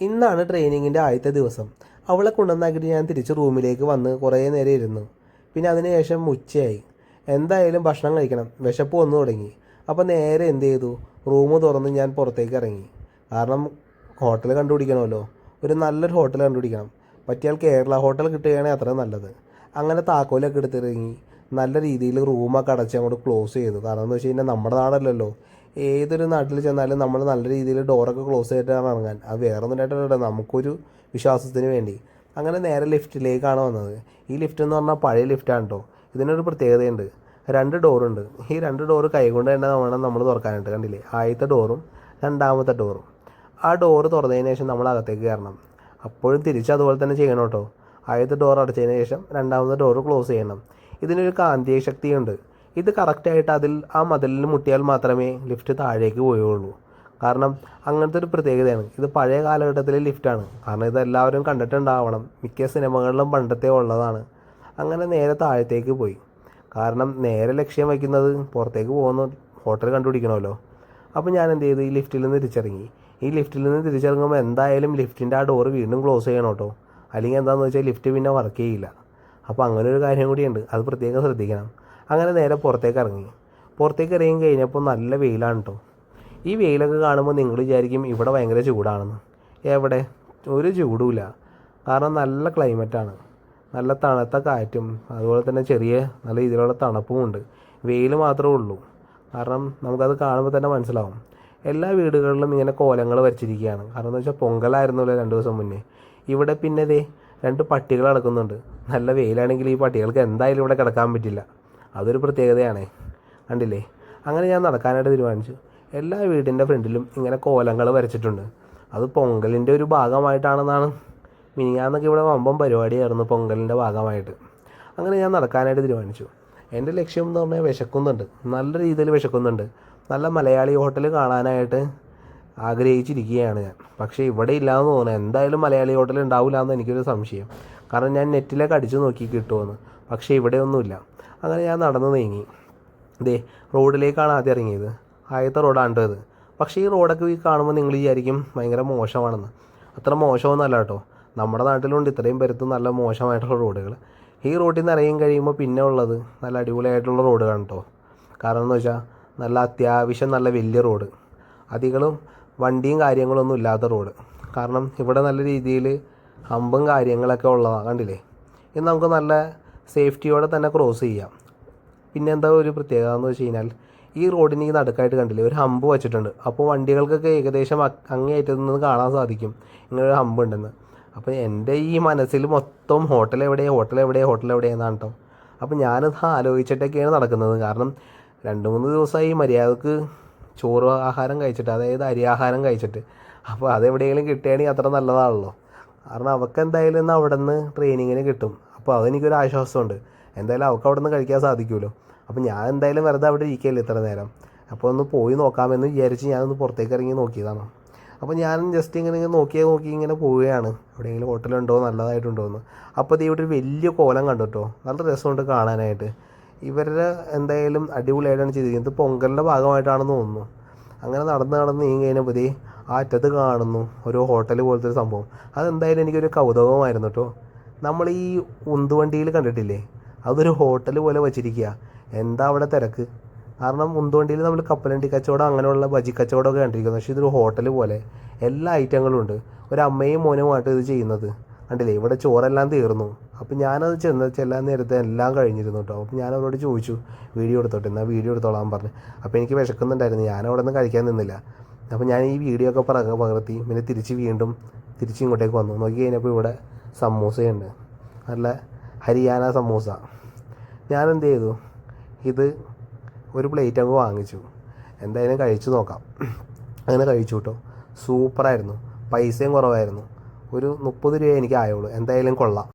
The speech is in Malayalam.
ഇന്നാണ് ട്രെയിനിങ്ങിന്റെ ആദ്യത്തെ ദിവസം. അവളെ കൊണ്ടുവന്നാക്കിയിട്ട് ഞാൻ തിരിച്ച് റൂമിലേക്ക് വന്ന് കുറേ നേരം ഇരുന്നു. പിന്നെ അതിനുശേഷം ഉച്ചയായി. എന്തായാലും ഭക്ഷണം കഴിക്കണം. വിശപ്പ് വന്നു തുടങ്ങി. അപ്പോൾ നേരെ എന്ത് ചെയ്തു? റൂം തുറന്ന് ഞാൻ പുറത്തേക്ക് ഇറങ്ങി. കാരണം ഹോട്ടൽ കണ്ടുപിടിക്കണമല്ലോ. ഒരു നല്ലൊരു ഹോട്ടൽ കണ്ടുപിടിക്കണം. പറ്റിയാൽ കേരള ഹോട്ടൽ കിട്ടുകയാണെങ്കിൽ അത്ര നല്ലത്. അങ്ങനെ താക്കോലൊക്കെ എടുത്തിറങ്ങി. നല്ല രീതിയിൽ റൂമൊക്കെ അടച്ച് അങ്ങോട്ട് ക്ലോസ് ചെയ്തു. കാരണം എന്ന് വെച്ച് കഴിഞ്ഞാൽ നമ്മുടെ നാടല്ലല്ലോ. ഏതൊരു നാട്ടിൽ ചെന്നാലും നമ്മൾ നല്ല രീതിയിൽ ഡോറൊക്കെ ക്ലോസ് ചെയ്തിട്ടാണ് ഇറങ്ങാൻ. അത് വേറെ നമുക്കൊരു വിശ്വാസത്തിന് വേണ്ടി. അങ്ങനെ നേരെ ലിഫ്റ്റിലേക്കാണ് വന്നത്. ഈ ലിഫ്റ്റ് എന്ന് പറഞ്ഞാൽ പഴയ ലിഫ്റ്റാണ് കേട്ടോ ഇതിനൊരു പ്രത്യേകതയുണ്ട്. രണ്ട് ഡോറുണ്ട് ഈ രണ്ട് ഡോറ് കൈകൊണ്ട് തന്നെ വേണം നമ്മൾ തുറക്കാനായിട്ട്. കണ്ടില്ലേ? ആദ്യത്തെ ഡോറും രണ്ടാമത്തെ ഡോറും ആ ഡോറ് തുറന്നതിന് ശേഷം നമ്മൾ അകത്തേക്ക് കയറണം. അപ്പോഴും തിരിച്ച് അതുപോലെ തന്നെ ചെയ്യണം കേട്ടോ ആദ്യത്തെ ഡോർ അടച്ചതിന് ശേഷം രണ്ടാമത്തെ ഡോറ് ക്ലോസ് ചെയ്യണം. ഇതിനൊരു കാന്തിക ശക്തിയുണ്ട്. ഇത് കറക്റ്റായിട്ട് അതിൽ ആ മതിലിൽ മുട്ടിയാൽ മാത്രമേ ലിഫ്റ്റ് താഴേക്ക് പോയുള്ളൂ. കാരണം അങ്ങനത്തെ ഒരു പ്രത്യേകതയാണ്. ഇത് പഴയ കാലഘട്ടത്തിലെ ലിഫ്റ്റാണ് കാരണം ഇത് എല്ലാവരും കണ്ടിട്ടുണ്ടാവണം. മിക്ക സിനിമകളിലും പണ്ടത്തെ ഉള്ളതാണ്. അങ്ങനെ നേരെ താഴത്തേക്ക് പോയി. കാരണം നേരെ ലക്ഷ്യം വയ്ക്കുന്നത് പുറത്തേക്ക് പോകുന്ന ഹോട്ടൽ കണ്ടുപിടിക്കണമല്ലോ. അപ്പോൾ ഞാൻ എന്ത് ചെയ്തു? ഈ ലിഫ്റ്റിൽ നിന്ന് തിരിച്ചിറങ്ങി. ഈ ലിഫ്റ്റിൽ നിന്ന് തിരിച്ചിറങ്ങുമ്പോൾ എന്തായാലും ലിഫ്റ്റിന്റെ ആ ഡോറ് വീണ്ടും ക്ലോസ് ചെയ്യണം കേട്ടോ. അല്ലെങ്കിൽ എന്താണെന്ന് വെച്ചാൽ ലിഫ്റ്റ് പിന്നെ വർക്ക് ചെയ്യില്ല. അപ്പോൾ അങ്ങനെ ഒരു കാര്യം കൂടിയുണ്ട്. അത് പ്രത്യേകം ശ്രദ്ധിക്കണം. അങ്ങനെ നേരെ പുറത്തേക്ക് ഇറങ്ങി പുറത്തേക്ക് ഇറങ്ങി കഴിഞ്ഞപ്പോൾ നല്ല വെയിലാണ് കേട്ടോ ഈ വെയിലൊക്കെ കാണുമ്പോൾ നിങ്ങൾ വിചാരിക്കും ഇവിടെ ഭയങ്കര ചൂടാണെന്ന്. എവിടെ? ഒരു ചൂടുമില്ല. കാരണം നല്ല ക്ലൈമറ്റാണ് നല്ല തണുത്ത കാറ്റും അതുപോലെ തന്നെ ചെറിയ നല്ല രീതിയിലുള്ള തണുപ്പും ഉണ്ട്. വെയിൽ മാത്രമേ ഉള്ളൂ. കാരണം നമുക്കത് കാണുമ്പോൾ തന്നെ മനസ്സിലാവും. എല്ലാ വീടുകളിലും ഇങ്ങനെ കോലങ്ങൾ വരച്ചിരിക്കുകയാണ്. കാരണം എന്ന് വെച്ചാൽ പൊങ്കലായിരുന്നല്ലോ രണ്ട് ദിവസം മുന്നേ. ഇവിടെ പിന്നെ ദേ രണ്ട് പട്ടികൾ നടക്കുന്നുണ്ട് നല്ല വെയിലാണെങ്കിൽ ഈ പട്ടികൾക്ക് എന്തായാലും ഇവിടെ കിടക്കാൻ പറ്റില്ല. അതൊരു പ്രത്യേകതയാണ്. കണ്ടില്ലേ? അങ്ങനെ ഞാൻ നടക്കാനായിട്ട് തീരുമാനിച്ചു. എല്ലാ വീടിന്റെ ഫ്രണ്ടിലും ഇങ്ങനെ കോലങ്ങൾ വരച്ചിട്ടുണ്ട്. അത് പൊങ്കലിന്റെ ഒരു ഭാഗമായിട്ടാണെന്നാണ്. മിനിങ്ങാന്നൊക്കെ ഇവിടെ വമ്പം പരിപാടിയായിരുന്നു പൊങ്കലിന്റെ ഭാഗമായിട്ട്. അങ്ങനെ ഞാൻ നടക്കാനായിട്ട് തീരുമാനിച്ചു. എന്റെ ലക്ഷ്യം എന്ന് പറഞ്ഞാൽ വിശക്കുന്നുണ്ട്. നല്ല രീതിയിൽ വിശക്കുന്നുണ്ട്. നല്ല മലയാളി ഹോട്ടൽ കാണാനായിട്ട് ആഗ്രഹിച്ചിരിക്കുകയാണ് ഞാൻ. പക്ഷേ ഇവിടെ ഇല്ലാന്ന് തോന്നുന്നു. എന്തായാലും മലയാളി ഹോട്ടൽ ഉണ്ടാവില്ല എന്ന് എനിക്കൊരു സംശയം. കാരണം ഞാൻ നെറ്റിലേക്ക് അടിച്ചു നോക്കി കിട്ടുമെന്ന് പക്ഷേ ഇവിടെ ഒന്നുമില്ല അങ്ങനെ ഞാൻ നടന്നു നീങ്ങി. ദേ റോഡിലേക്കാണ് ആദ്യം ഇറങ്ങിയത്. ആദ്യത്തെ റോഡാണ് ഇത്. പക്ഷേ ഈ റോഡൊക്കെ ഈ കാണുമ്പോൾ നിങ്ങൾ വിചാരിക്കും ഭയങ്കര മോശമാണെന്ന്. അത്ര മോശമൊന്നുമല്ല കേട്ടോ. നമ്മുടെ നാട്ടിലുണ്ട്. ഇത്രയും പേരത്ത് നല്ല മോശമായിട്ടുള്ള റോഡുകൾ. ഈ റോഡിൽ നിന്ന് ഇറങ്ങി കഴിയുമ്പോൾ പിന്നെ ഉള്ളത് നല്ല അടിപൊളിയായിട്ടുള്ള റോഡുകളാണ് കേട്ടോ. കാരണം എന്ന് വെച്ചാൽ നല്ല അത്യാവശ്യം നല്ല വലിയ റോഡ്. അധികളും വണ്ടിയും കാര്യങ്ങളൊന്നും ഇല്ലാത്ത റോഡ്. കാരണം ഇവിടെ നല്ല രീതിയിൽ ഹമ്പും കാര്യങ്ങളൊക്കെ ഉള്ളതാണ്. കണ്ടില്ലേ? ഇത് നമുക്ക് നല്ല സേഫ്റ്റിയോടെ തന്നെ ക്രോസ് ചെയ്യാം. പിന്നെ എന്താ ഒരു പ്രത്യേകത എന്ന് വെച്ച് കഴിഞ്ഞാൽ ഈ റോഡിന് ഈ നടുക്കായിട്ട് കണ്ടില്ലേ ഒരു ഹമ്പ് വെച്ചിട്ടുണ്ട്. അപ്പോൾ വണ്ടികൾക്കൊക്കെ ഏകദേശം അങ്ങേയറ്റത്ത് നിന്ന് കാണാൻ സാധിക്കും. ഇങ്ങനെ ഒരു ഹമ്പ് ഉണ്ടെന്ന്. അപ്പോൾ എന്റെ ഈ മനസ്സിൽ മൊത്തം ഹോട്ടൽ എവിടെ ഹോട്ടൽ എവിടെ ഹോട്ടൽ എവിടെയെന്നാണ് കേട്ടോ അപ്പോൾ ഞാനത് ആലോചിച്ചിട്ടൊക്കെയാണ് നടക്കുന്നത്. കാരണം രണ്ട് മൂന്ന് ദിവസമായി മര്യാദയ്ക്ക് ചോറ് ആഹാരം കഴിച്ചിട്ട് അതായത് അരി ആഹാരം കഴിച്ചിട്ട്. അപ്പോൾ അതെവിടെയെങ്കിലും കിട്ടുകയാണെങ്കിൽ അത്ര നല്ലതാണല്ലോ. കാരണം അവൾക്ക് എന്തായാലും അവിടെ നിന്ന് ട്രെയിനിങ്ങിന് കിട്ടും. അപ്പോൾ അതെനിക്കൊരു ആശ്വാസമുണ്ട്. എന്തായാലും അവൾക്ക് അവിടെ നിന്ന് കഴിക്കാൻ സാധിക്കുമല്ലോ. അപ്പോൾ ഞാൻ എന്തായാലും വെറുതെ അവിടെ ഇരിക്കുകയല്ലേ ഇത്ര നേരം. അപ്പോൾ ഒന്ന് പോയി നോക്കാമെന്ന് വിചാരിച്ച് ഞാനൊന്ന് പുറത്തേക്ക് ഇറങ്ങി നോക്കിയതാണ്. അപ്പോൾ ഞാൻ ജസ്റ്റ് ഇങ്ങനെ ഇങ്ങനെ നോക്കിയാൽ നോക്കി ഇങ്ങനെ പോവുകയാണ്. എവിടെയെങ്കിലും ഹോട്ടലുണ്ടോ? നല്ലതായിട്ടുണ്ടോ എന്ന് അപ്പോൾ ഇത് ഇവിടെ ഒരു വലിയ കോലം കണ്ടു കേട്ടോ. നല്ല രസമുണ്ട് കാണാനായിട്ട്. ഇവരുടെ എന്തായാലും അടിപൊളിയായിട്ടാണ് ചെയ്തിരിക്കുന്നത്. പൊങ്കലിന്റെ ഭാഗമായിട്ടാണെന്ന് തോന്നുന്നു. അങ്ങനെ നടന്ന് നടന്ന് നീങ്ങി കഴിഞ്ഞപ്പോൾ ആ അറ്റത്ത് കാണുന്നു. ഒരു ഹോട്ടൽ പോലത്തെ ഒരു സംഭവം. അതെന്തായാലും എനിക്കൊരു കൗതുകമായിരുന്നു കേട്ടോ. നമ്മൾ ഈ ഉന്തുവണ്ടിയിൽ കണ്ടിട്ടില്ലേ? അതൊരു ഹോട്ടൽ പോലെ വച്ചിരിക്കുക. എന്താ അവിടെ തിരക്ക്? കാരണം ഉന്തുവണ്ടിയിൽ നമ്മൾ കപ്പലണ്ടി കച്ചവടം അങ്ങനെയുള്ള ബജി കച്ചവടമൊക്കെ കണ്ടിരിക്കുന്നു. പക്ഷേ ഇതൊരു ഹോട്ടൽ പോലെ എല്ലാ ഐറ്റങ്ങളും ഉണ്ട്. ഒരു അമ്മയും മോനുമായിട്ട് ഇത് ചെയ്യുന്നത്. കണ്ടില്ലേ? ഇവിടെ ചോറെല്ലാം തീർന്നു. അപ്പം ഞാനത് ചെന്ന് ചെല്ലാൻ നേരത്തെ എല്ലാം കഴിഞ്ഞിരുന്നു കേട്ടോ അപ്പം ഞാൻ അവരോട് ചോദിച്ചു വീഡിയോ എടുത്തോട്ടെ? എന്നാൽ വീഡിയോ എടുത്തോളാം പറഞ്ഞു. അപ്പോൾ എനിക്ക് വിശക്കുന്നുണ്ടായിരുന്നു. ഞാൻ അവിടെ നിന്ന് കഴിക്കാൻ നിന്നില്ല. അപ്പോൾ ഞാൻ ഈ വീഡിയോ ഒക്കെ പകർത്തി. പിന്നെ തിരിച്ച് വീണ്ടും തിരിച്ച് ഇങ്ങോട്ടേക്ക് വന്നു. നോക്കി കഴിഞ്ഞപ്പോൾ ഇവിടെ സമൂസയുണ്ട്. നല്ല ഹരിയാന സമൂസ. ഞാൻ എന്ത് ചെയ്തു ഇത് ഒരു പ്ലേറ്റ് അങ്ങ് വാങ്ങിച്ചു. എന്തായാലും കഴിച്ചു നോക്കാം. അങ്ങനെ കഴിച്ചു കേട്ടോ സൂപ്പറായിരുന്നു. പൈസയും കുറവായിരുന്നു. ഒരു മുപ്പത് രൂപ എനിക്ക് ആയുള്ളൂ എന്തായാലും കൊള്ളാം.